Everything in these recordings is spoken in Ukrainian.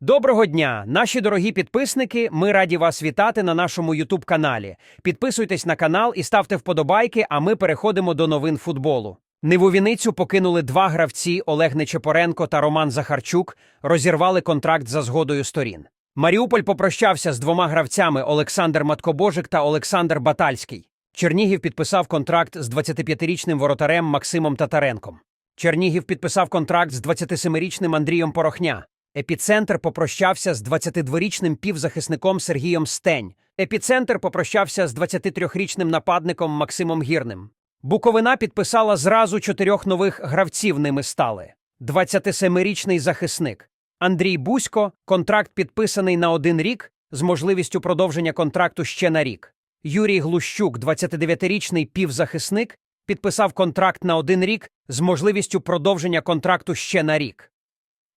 Доброго дня, наші дорогі підписники. Ми раді вас вітати на нашому Ютуб каналі. Підписуйтесь на канал і ставте вподобайки. А ми переходимо до новин футболу. Ниву Віницю покинули два гравці Олег Нечепоренко та Роман Захарчук. Розірвали контракт за згодою сторін. Маріуполь попрощався з двома гравцями Олександр Маткобожик та Олександр Батальський. Чернігів підписав контракт з 25-річним воротарем Максимом Татаренком. Чернігів підписав контракт з 27-річним Андрієм Порохня. Епіцентр попрощався з 22-річним півзахисником Сергієм Стень. Епіцентр попрощався з 23-річним нападником Максимом Гірним. Буковина підписала зразу чотирьох нових гравців ними стали. 27-річний захисник Андрій Бусько, контракт підписаний на один рік з можливістю продовження контракту ще на рік. Юрій Глущук, 29-річний півзахисник, підписав контракт на один рік з можливістю продовження контракту ще на рік.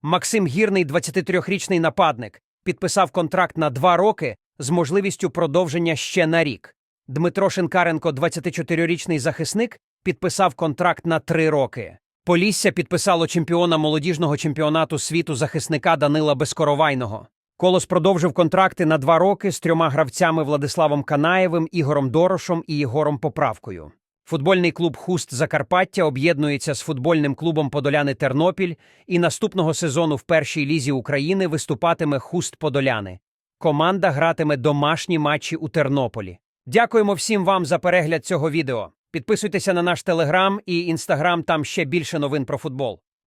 Максим Гірний, 23-річний нападник, підписав контракт на два роки з можливістю продовження ще на рік. Дмитро Шинкаренко, 24-річний захисник, підписав контракт на три роки. Полісся підписало чемпіона молодіжного чемпіонату світу захисника Данила Безкоровайного. Колос продовжив контракти на два роки з трьома гравцями Владиславом Канаєвим, Ігорем Дорошом і Єгором Поправкою. Футбольний клуб Хуст Закарпаття об'єднується з футбольним клубом Подоляни Тернопіль і наступного сезону в першій лізі України виступатиме Хуст Подоляни. Команда гратиме домашні матчі у Тернополі. Дякуємо всім вам за перегляд цього відео. Підписуйтеся на наш телеграм і інстаграм, там ще більше новин про футбол.